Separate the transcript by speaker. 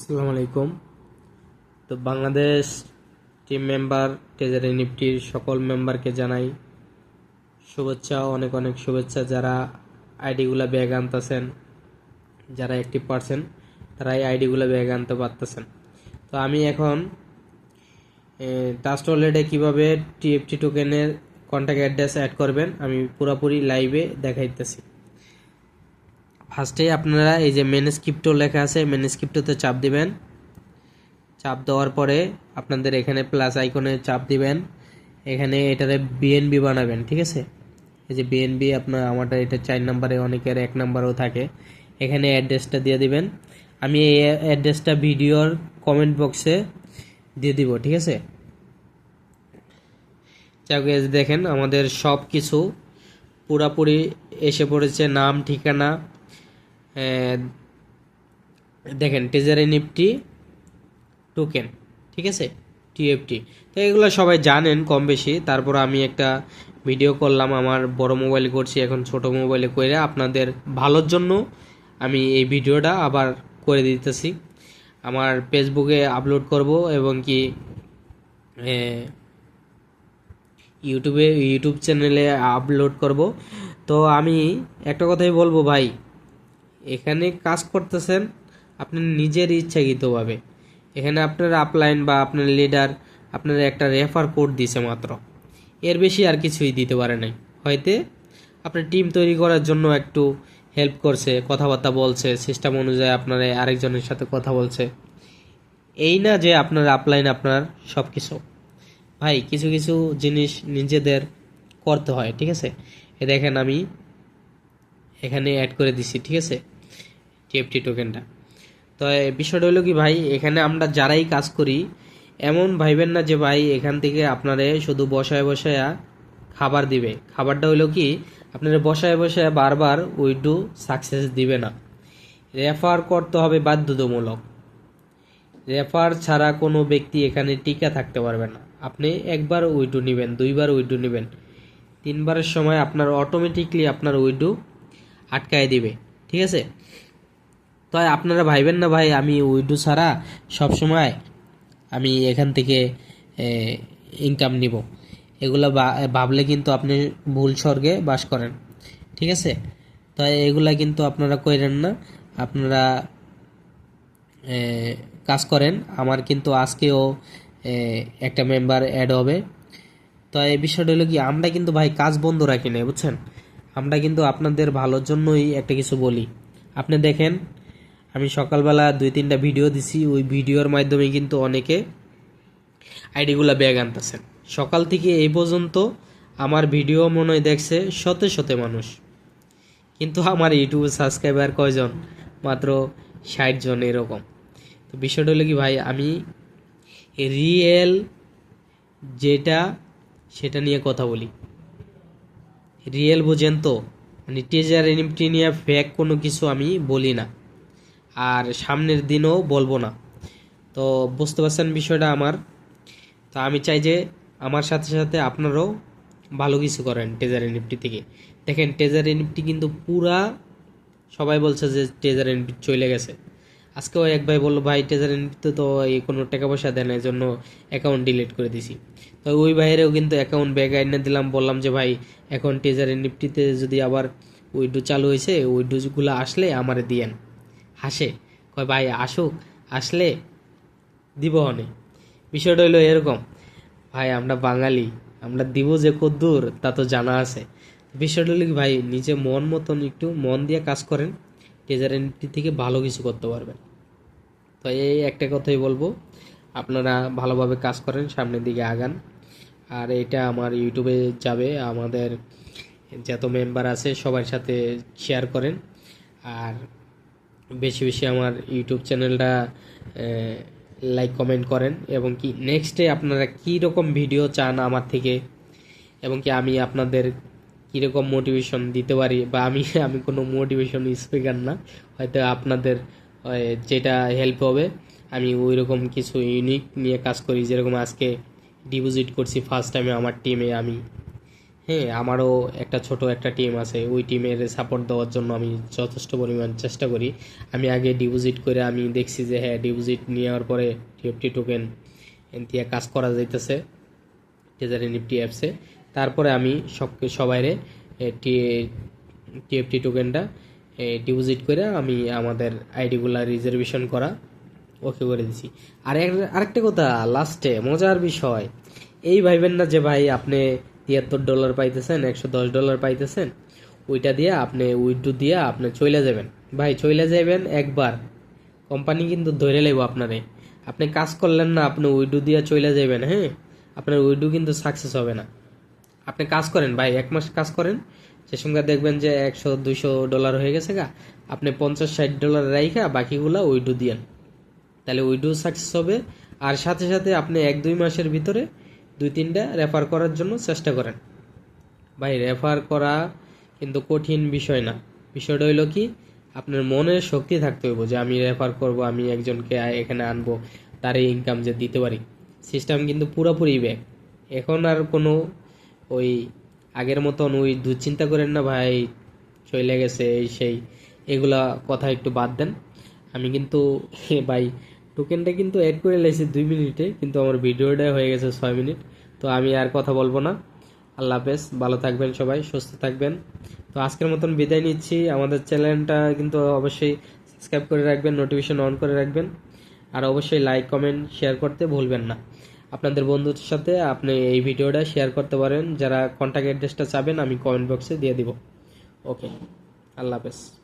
Speaker 1: আসসালামু আলাইকুম তো বাংলাদেশ টিম মেম্বার ট্রেজারি নিফটির সকল মেম্বারকে জানাই শুভেচ্ছা, অনেক অনেক শুভেচ্ছা। যারা আইডিগুলো ব্যাগ আনতেছেন, যারা অ্যাক্টিভ পারছেন তারা এই আইডিগুলো ব্যাগ আনতে পারতেছেন। তো আমি এখন টাস্ট ওয়ালেটে কীভাবে টিএফটি টোকেনের কন্ট্যাক্ট অ্যাড্রেস অ্যাড করবেন, আমি পুরোপুরি লাইভে দেখাইতেছি। ফার্স্টে আপনারা এই যে মেন স্ক্রিপ্টো লেখা আছে মেন স্ক্রিপ্টোতে চাপ দিবেন। চাপ দেওয়ার পরে আপনাদের এখানে প্লাস আইকনে চাপ দিবেন। এখানে এটারে বিএনবি বানাবেন, ঠিক আছে? এই যে বিএনবি আপনার আমারটা এটা চার নাম্বারে, অনেকের এক নাম্বারও থাকে। এখানে অ্যাড্রেসটা দিয়ে দিবেন। আমি এই অ্যাড্রেসটা ভিডিওর কমেন্ট বক্সে দিয়ে দিব, ঠিক আছে? যাক দেখেন, আমাদের সব কিছু পুরাপুরি এসে পড়েছে। নাম, ঠিকানা দেখেন টেজারি নিফটি টোকেন ঠিক আছে? টিএফটি তো এগুলো সবাই জানেন কম বেশি। তারপর আমি একটা ভিডিও করলাম, আমার বড় মোবাইলে করছি, এখন ছোট মোবাইলে করে আপনাদের ভালোর জন্য আমি এই ভিডিওটা আবার করে দিতেছি। আমার ফেসবুকে আপলোড করব এবং কি ইউটিউবে ইউটিউব চ্যানেলে আপলোড করব। তো আমি একটা কথাই বলব ভাই এখানে কাজ করতেছেন আপনি নিজের ইচ্ছাকৃতভাবে। এখানে আপনার আপলাইন বা আপনার লিডার আপনার একটা রেফার কোড দিছে মাত্র। এর বেশি আর কিছুই দিতে পারে নাই। হয়তো আপনার টিম তৈরি করার জন্য একটু হেল্প করছে, কথাবার্তা বলছে সিস্টেম অনুযায়ী আপনার আরেকজনের সাথে কথা বলছে। এই না যে আপনার আপলাইন আপনার সব কিছু ভাই, কিছু কিছু জিনিস নিজেদের করতে হয়, ঠিক আছে? এ দেখেন আমি এখানে অ্যাড করে দিছি, ঠিক আছে? টিএফটি টোকেনটা তো বিষয়টা হলো কি ভাই, এখানে আমরা যারাই কাজ করি, এমন ভাইবেন না যে ভাই এখান থেকে আপনারে শুধু বসায় বসায় খাবার দিবে। খাবারটা হলো কি, আপনারা বসায় বসায় বারবার উইডু সাকসেস দিবে না। রেফার করতে হবে বাধ্যতামূলক। রেফার ছাড়া কোনো ব্যক্তি এখানে টিকা থাকতে পারবে না। আপনি একবার উইডু নেবেন, দুইবার উইডু নেবেন। তিনবারের সময় আপনার অটোমেটিকলি আপনার উইডু আটকায় দিবে, ঠিক আছে? তো আপনারা ভাইবেন না ভাই, আমি উইডু ছাড়া সব সময় আমি এখান থেকে ইনকাম নিব। এগুলো ভাবলে কিন্তু আপনি ভুল স্বর্গে বাস করেন, ঠিক আছে? তো এগুলা কিন্তু আপনারা করেন না, আপনারা কাজ করেন। আমার কিন্তু আজকেও একটা মেম্বার অ্যাড হবে। তো এই বিষয়টা হলো কি, আমরা কিন্তু ভাই কাজ বন্ধ রাখি না বুঝছেন? আমরা কিন্তু আপনাদের ভালোর জন্যই একটা কিছু বলি। আপনি দেখেন, আমি সকালবেলা দুই তিনটা ভিডিও দিছি, ওই ভিডিওর মাধ্যমে কিন্তু অনেকে আইডিগুলো ব্যাগ আনতেছেন। সকাল থেকে এই পর্যন্ত আমার ভিডিও মনে হয় দেখছে শতে শতে মানুষ। কিন্তু আমার ইউটিউব সাবস্ক্রাইবার কয়জন? মাত্র ষাট জন এরকম। তো বিষয়টা হলো কি ভাই, আমি রিয়েল যেটা, সেটা নিয়ে কথা বলি। রিয়েল বোঝেন তো মানে টেজার এনএফটি নিয়ে ফেক কোনো কিছু আমি বলি না। আর সামনের দিনও বলব না। তো বুঝতে পারছেন বিষয়টা আমার? তো আমি চাই যে আমার সাথে সাথে আপনারাও ভালো কিছু করেন টেজার এনএফটি থেকে। দেখেন টেজার এনএফটি কিন্তু পুরা সবাই বলছে যে টেজার এনএফটি চলে গেছে। আজকেও এক ভাই বলল, ভাই টেজার এনএফটি তো এই কোনো টাকা পয়সা দেয় না এই জন্য অ্যাকাউন্ট ডিলিট করে দিছি। তো ওই ভাইয়েরও কিন্তু অ্যাকাউন্ট ব্যাগ আইনে দিলাম, বললাম যে, ভাই, এখন টেজার এনএফটিতে যদি আবার উইডো চালু হয়েছে উইডোগুলো আসলে আমারে দিয়েন। হাসে। কয়, ভাই, আসুক, আসলে দিব হনে বিষয়টা হলো এরকম, ভাই, আমরা বাঙালি, আমরা দিব যে কদ্দূর তা তো জানা আছে। বিষয়টা হলো ভাই, নিজে মন মতন একটু মন দিয়ে কাজ করেন টেজার এন্ট্রি থেকে ভালো কিছু করতে পারবেন। তো এই একটা কথাই বলব, আপনারা ভালোভাবে কাজ করেন, সামনের দিকে আগান। আর এটা আমার ইউটিউবে যাবে, আমাদের যত মেম্বার আছে সবার সাথে শেয়ার করেন। আর বেশি বেশি আমার ইউটিউব চ্যানেলটা লাইক কমেন্ট করেন। এবং কি নেক্সটে আপনারা কী রকম ভিডিও চান আমার থেকে? এবং কি আমি আপনাদের কীরকম মোটিভেশন দিতে পারি বা আমি আমি কোনো মোটিভেশন স্পিকার না। হয়তো আপনাদের যেটা হেল্প হবে, আমি ওই রকম কিছু ইউনিক নিয়ে কাজ করি, যেরকম আজকে ডিপোজিট করছি ফার্স্ট টাইমে আমার টিমে আমি। হ্যাঁ আমারও একটা ছোট একটা টিম আছে, ওই টিমের সাপোর্ট দেওয়ার জন্য আমি যথেষ্ট পরিমাণ চেষ্টা করি। আমি আগে ডিপোজিট করে আমি দেখছি যে হ্যাঁ ডিপোজিট নেওয়ার পরে টিএফটি টোকেন দিয়ে কাজ করা যাইতেছে ট্রেজারি নিফটি অ্যাপসে তারপরে আমি সব সবাইরে টিএফটি টোকেনটা ডিপোজিট করে আমি আমাদের আইডিগুলা রিজার্ভেশন করা ওকে করে দিছি। আর আরেকটা কথা লাস্টে মজার বিষয়, এই ভাইবেন না যে ভাই আপনি তিয়াত্তর ডলার পাইতেছেন, একশো দশ ডলার পাইতেছেন, ওইটা দিয়ে আপনি উইড্রো দিয়ে আপনি চলে যাবেন ভাই চলে যাবেন একবার কোম্পানি কিন্তু ধরে নেব আপনারে। আপনি কাজ করলেন না, আপনি উইড্রো দিয়ে চলে যাবেন হ্যাঁ? আপনার উইড্রো কিন্তু সাকসেস হবে না। আপনি কাজ করেন, ভাই, এক মাস কাজ করেন সে সঙ্গে দেখবেন যে একশো, দুইশো ডলার হয়ে গেছে গা, আপনি পঞ্চাশ, ষাট ডলার রাইখা বাকিগুলা উইড্রো দিয়েন। তাহলে উইড্রো সাকসেস হবে। আর সাথে সাথে আপনি এক, দুই মাসের ভিতরে দুই, তিনটা রেফার করার জন্য চেষ্টা করেন। ভাই রেফার করা কিন্তু কঠিন বিষয় না। বিষয়টা হইল কি, আপনার মনের শক্তি থাকতে হইব যে আমি রেফার করব, আমি একজনকে এখানে আনব তার ইনকাম যে দিতে পারি। সিস্টেম কিন্তু পুরোপুরি ব্যাক এখন আর কোনো ওই আগের মতন ওই দুশ্চিন্তা করেন না ভাই, চলে গেছে এই সেই। এগুলা কথা একটু বাদ দেন। আমি কিন্তু ভাই টোকেনটা কিন্তু অ্যাড করে লাইছি দুই মিনিটে, কিন্তু আমার ভিডিওটা হয়ে গেছে ছয় মিনিট। তো আমি আর কথা বলব না। আল্লাহ হাফেজ, ভালো থাকবেন সবাই, সুস্থ থাকবেন। তো আজকের মতন বিদায় নিচ্ছি। আমাদের চ্যানেলটা কিন্তু অবশ্যই সাবস্ক্রাইব করে রাখবেন নোটিফিকেশন অন করে রাখবেন। আর অবশ্যই লাইক কমেন্ট শেয়ার করতে ভুলবেন না। আপনাদের বন্ধুদের সাথে আপনি এই ভিডিওটা শেয়ার করতে পারেন। যারা কন্ট্যাক্ট অ্যাড্রেসটা চাবেন, আমি কমেন্ট বক্সে দিয়ে দিব। ওকে আল্লাহ হাফেজ।